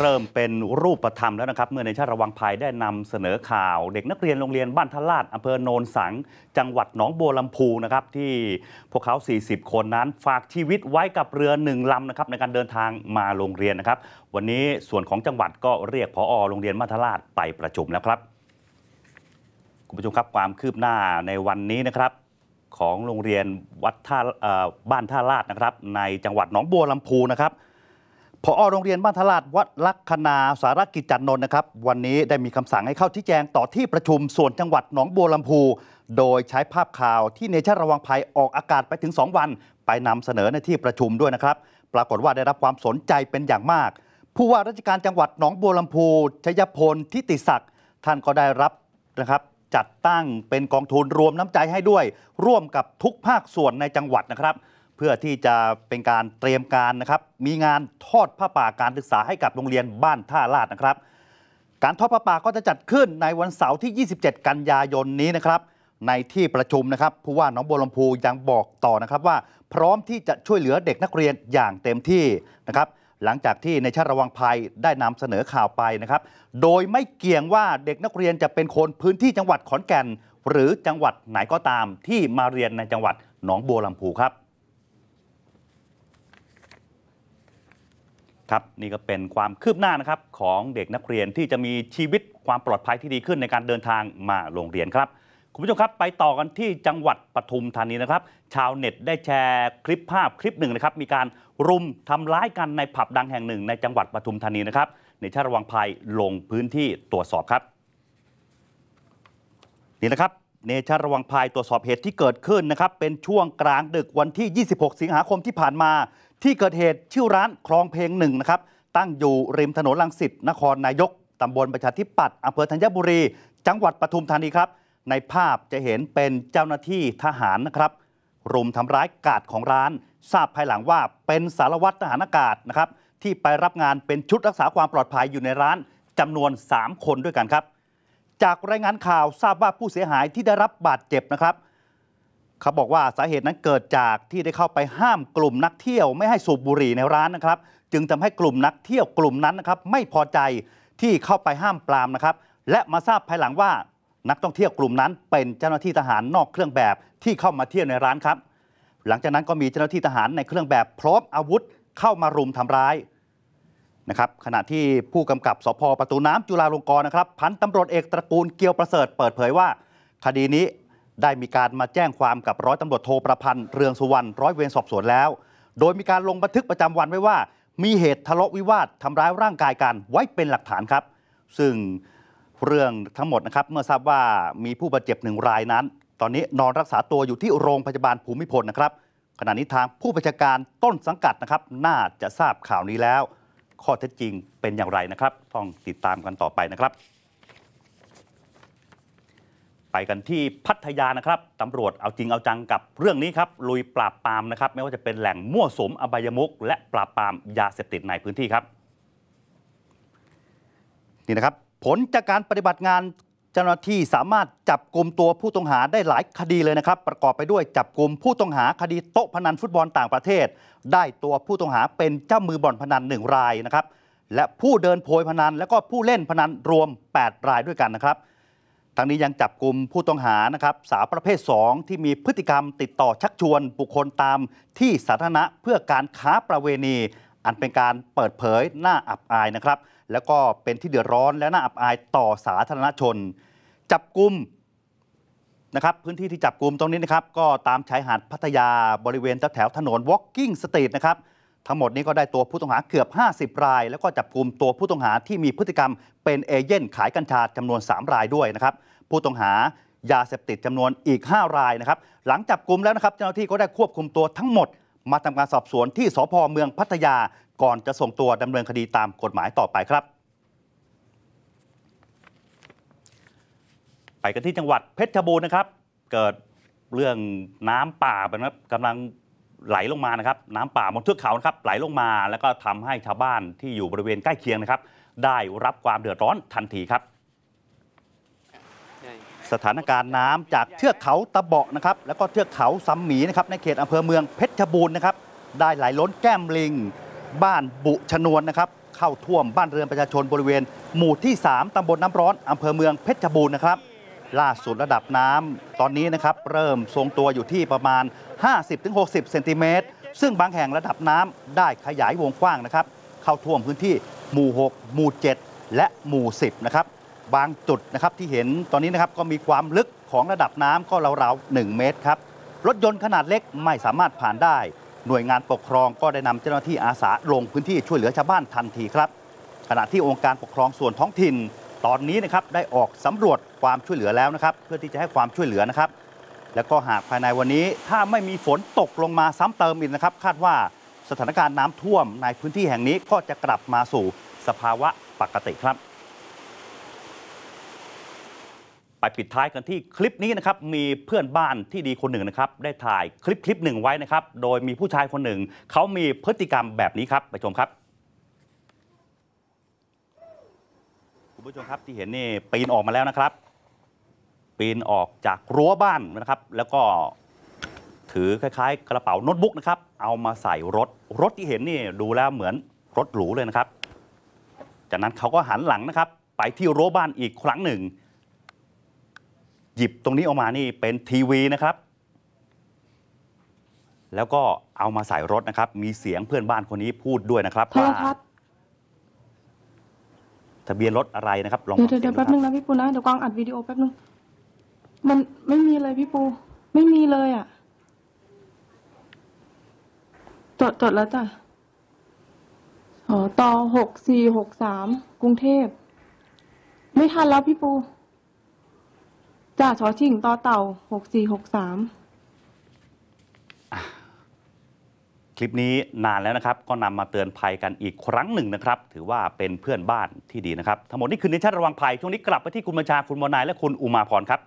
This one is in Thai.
เริ่มเป็นรูปธรรมแล้วนะครับ เมื่อในชาติระวังภัยได้นำเสนอข่าว เด็กนักเรียนโรงเรียนบ้านทลาดอำเภอโนนสัง จังหวัดหนองบัวลำพูนะครับที่พวกเขา 40 คนนั้น ฝากชีวิตไว้กับเรือหนึ่งลำนะครับในการเดินทางมาโรงเรียนนะครับ วันนี้ส่วนของจังหวัดก็เรียกพอโรงเรียนบ้านทลาดไปประชุมแล้วครับคุณผู้ชมครับความคืบหน้าในวันนี้นะครับของโรงเรียนวัดท่าบ้านท่าลาดนะครับ ในจังหวัดหนองบัวลำพูนะครับ พอโรงเรียนบ้านท่าลาดวัดลักษณาสารกิจจันนนท์นะครับ วันนี้ได้มีคำสั่งให้เข้าชี้แจงต่อที่ประชุมส่วนจังหวัดหนองบัวลำพู โดยใช้ภาพข่าวที่เนชั่นระวังภัยออกอากาศไปถึง 2 วัน ไปนำเสนอในที่ประชุมด้วยนะครับ ปรากฏว่าได้รับความสนใจเป็นอย่างมาก ผู้ว่าราชการจังหวัดหนองบัวลำพูชยพลทิติศักดิ์ท่านก็ได้รับนะครับจัดตั้งเป็นกองทุนรวมน้ำใจให้ด้วย ร่วมกับทุกภาคส่วนในจังหวัดนะครับ พื่อที่จะเป็นการเตรียมการนะครับมีงานทอดผ้าป่าการศึกษาให้กับโรงเรียนบ้านท่าลาดนะครับ การทอดผ้าป่าก็จะจัดขึ้นในวันเสาร์ที่ 27 กันยายนนี้นะครับในที่ประชุมนะครับผู้ว่าหนองบัวลำพูยังบอกต่อนะครับว่า พร้อมที่จะช่วยเหลือเด็กนักเรียนอย่างเต็มที่นะครับหลังจากที่ในชาติระวังภัยได้นำเสนอข่าวไปนะครับ โดยไม่เกี่ยงว่าเด็กนักเรียนจะเป็นคนพื้นที่จังหวัดขอนแก่น หรือจังหวัดไหนก็ตามที่มาเรียนในจังหวัดหนองบัวลำพูครับ ครับนี่ก็เป็นความคืบหน้านะครับของเด็กนักเรียนที่จะมีชีวิตความปลอดภัยที่ดีขึ้นในการเดินทางมาโรงเรียนครับคุณผู้ชมครับไปต่อกันที่จังหวัดปทุมธานีนะครับ ชาวเน็ตได้แชร์คลิปภาพคลิปหนึ่งนะครับ มีการรุมทำร้ายกันในผับดังแห่งหนึ่ง ในจังหวัดปทุมธานีนะครับในชาติระวังภัยลงพื้นที่ตรวจสอบครับนี่นะครับเนชาระวังภัยตรวจสอบเหตุที่เกิดขึ้นนะครับ เป็นช่วงกลางดึกวันที่ 26 สิงหาคมที่ผ่านมา ที่เกิดเหตุชื่อร้านคลองเพลงหนึ่งนะครับ ตั้งอยู่ริมถนนลังสิตนครนายกตำบลประชาธิปัตย์อำเภอธัญบุรี จังหวัดปทุมธานีครับ ในภาพจะเห็นเป็นเจ้าหน้าที่ทหารนะครับรุมทำร้ายกาดของร้าน ทราบภายหลังว่าเป็นสารวัตรทหารอากาศนะครับที่ไปรับงานเป็นชุดรักษาความปลอดภัยอยู่ในร้านจำนวน 3 คนด้วยกันครับ จากรายงานข่าวทราบว่าผู้เสียหายที่ได้รับบาดเจ็บนะครับ เขาบอกว่าสาเหตุนั้นเกิดจากที่ได้เข้าไปห้ามกลุ่มนักเที่ยวไม่ให้สูบบุหรี่ในร้านนะครับ จึงทำให้กลุ่มนักเที่ยวกลุ่มนั้นนะครับไม่พอใจที่เข้าไปห้ามปรามนะครับ และมาทราบภายหลังว่านักท่องเที่ยวกลุ่มนั้น เป็นเจ้าหน้าที่ทหารนอกเครื่องแบบที่เข้ามาเที่ยวในร้านครับ หลังจากนั้นก็มีเจ้าหน้าที่ทหารในเครื่องแบบพร้อมอาวุธเข้ามารุมทำร้ายนะครับขณะที่ผู้กำกับสพประตูน้ำจุฬาลงกรณ์นะครับ พันตำรวจเอกตระกูลเกียวประเสริฐเปิดเผยว่า คดีนี้ ได้มีการมาแจ้งความกับร้อยตำรวจโทประพันธ์เรืองสุวรรณร้อยเวรสอบสวนแล้ว โดยมีการลงบันทึกประจำวันไว้ว่า มีเหตุทะเลาะวิวาททำร้ายร่างกายกันไว้เป็นหลักฐานครับ ซึ่งเรื่องทั้งหมดนะครับเมื่อทราบว่ามีผู้บาดเจ็บหนึ่งรายนั้น ตอนนี้นอนรักษาตัวอยู่ที่โรงพยาบาลภูมิพลนะครับขณะนี้ทางผู้บัญชาการต้นสังกัดนะครับ น่าจะทราบข่าวนี้แล้ว ข้อเท็จจริงเป็นอย่างไรนะครับ ต้องติดตามกันต่อไปนะครับ ไปกันที่พัทยานะครับตำรวจเอาจริงเอาจังกับเรื่องนี้ครับลุยปราบปรามนะครับ ไม่ว่าจะเป็นแหล่งมั่วสุมอบายมุก และปราบปรามยาเสพติดในพื้นที่ครับ นี่นะครับ ผลจากการปฏิบัติงานเจ้าหน้าที่สามารถจับกลุ่มตัวผู้ต้องหาได้หลายคดีเลยนะครับ ประกอบไปด้วยจับกลุ่มผู้ต้องหาคดีโต๊ะพนันฟุตบอลต่างประเทศ ได้ตัวผู้ต้องหาเป็นเจ้ามือบ่อนพนันหนึ่งรายนะครับและผู้เดินโพยพนันและก็ผู้เล่นพนันรวม 8 รายด้วยกันนะครับ ทั้งนี้ยังจับกลุ่มผู้ต้องหานะครับสาวประเภท 2 ที่มีพฤติกรรมติดต่อชักชวนบุคคลตามที่สาธารณะเพื่อการค้าประเวณี อันเป็นการเปิดเผยหน้าอับอายนะครับ แล้วก็เป็นที่เดือดร้อนและน่าอับอายต่อสาธารณชน จับกลุ่มนะครับพื้นที่ที่จับกลุ่มตรงนี้นะครับก็ตามชายหาดพัทยาบริเวณแถวถนน Walking Street นะครับ ทั้งหมดนี้ก็ได้ตัวผู้ต้องหาเกือบ 50 ราย แล้วก็จับกลุ่มตัวผู้ต้องหาที่มีพฤติกรรมเป็นเอเย่นขายกัญชาจำนวน 3 รายด้วยนะครับ ผู้ต้องหายาเสพติดจำนวนอีก 5 รายนะครับ หลังจับกลุ่มแล้วนะครับ เจ้าหน้าที่ก็ได้ควบคุมตัวทั้งหมด มาทำการสอบสวนที่สพเมืองพัทยา ก่อนจะส่งตัวดำเนินคดีตามกฎหมายต่อไปครับ ไปกันที่จังหวัดเพชรบูรณ์นะครับ เกิดเรื่องน้ำป่าเป็นครับกำลัง ไหลลงมานะครับน้ำป่าบนเทือกเขานะครับไหลลงมาแล้วก็ทำให้ชาวบ้านที่อยู่บริเวณใกล้เคียงนะครับ ได้รับความเดือดร้อนทันทีครับ สถานการณ์น้ำจากเทือกเขาตะเบาะนะครับ แล้วก็เทือกเขาซัมหมีนะครับในเขตอำเภอเมืองเพชรบูรณ์นะครับ ได้ไหลล้นแก้มลิง บ้านบุชนวนนะครับ เข้าท่วมบ้านเรือนประชาชนบริเวณ หมู่ที่ 3ตำบลน้ำร้อนอำเภอเมืองเพชรบูรณ์นะครับ ล่าสุดระดับน้ำตอนนี้นะครับเริ่มทรงตัวอยู่ที่ประมาณ 50-60 เซนติเมตร ซึ่งบางแห่งระดับน้ำได้ขยายวงกว้างนะครับ เข้าท่วมพื้นที่หมู่ 6 หมู่ 7 และหมู่ 10 นะครับ บางจุดนะครับที่เห็นตอนนี้นะครับก็มีความลึกของระดับน้ำก็ราวๆ 1 เมตรครับ รถยนต์ขนาดเล็กไม่สามารถผ่านได้ หน่วยงานปกครองก็ได้นำเจ้าหน้าที่อาสาลงพื้นที่ช่วยเหลือชาวบ้านทันทีครับ ขณะที่องค์การปกครองส่วนท้องถิ่น ตอนนี้นะครับได้ออกสำรวจความช่วยเหลือแล้วนะครับ เพื่อที่จะให้ความช่วยเหลือนะครับ แล้วก็หากภายในวันนี้ถ้าไม่มีฝนตกลงมาซ้ำเติมอีกนะครับ คาดว่าสถานการณ์น้ำท่วมในพื้นที่แห่งนี้ก็จะกลับมาสู่สภาวะปกติครับ ไปปิดท้ายกันที่คลิปนี้นะครับมีเพื่อนบ้านที่ดีคนหนึ่งนะครับได้ถ่ายคลิปคลิปหนึ่งไว้นะครับ โดยมีผู้ชายคนหนึ่ง เขามีพฤติกรรมแบบนี้ครับไปชมครับ คุณผู้ชมครับที่เห็นนี่ปีนออกมาแล้วนะครับ ปีนออกจากรั้วบ้านนะครับ แล้วก็ถือคล้ายๆ กระเป๋าโน้ตบุ๊กนะครับ เอามาใส่รถรถที่เห็นนี่ดูแล้วเหมือนรถหรูเลยนะครับ จากนั้นเขาก็หันหลังนะครับ ไปที่รั้วบ้านอีกครั้งหนึ่ง หยิบตรงนี้ออกมานี่เป็นทีวีนะครับ แล้วก็เอามาใส่รถนะครับ มีเสียงเพื่อนบ้านคนนี้พูดด้วยนะครับโทรว่า ทะเบียนรถอะไรนะครับลองเดี๋ยวเดี๋ยวเสีเดี๋ยวแป๊บนึงนะพี่ปูนะเดี๋ยวกวางอัดวิดีโอแป๊บนึงมันไม่มีเลยพี่ปู ไม่มีเลยอะจดจดแล้วจ้ะอ๋อต่อหกสี่หกสามกรุงเทพ ไม่ทันแล้วพี่ปูจ่าชอชิงต่อเต่าหกสี่หกสาม ค ลิปนี้นานแล้วนะครับ ก็นำมาเตือนภัยกันอีกครั้งหนึ่งนะครับ ถือว่าเป็นเพื่อนบ้านที่ดีนะครับ ทั้งหมดนี่คือในชั้นระวังภัย ช่วงนี้กลับไปที่คุณบัญชาคุณมนายและคุณอุมาพรครับ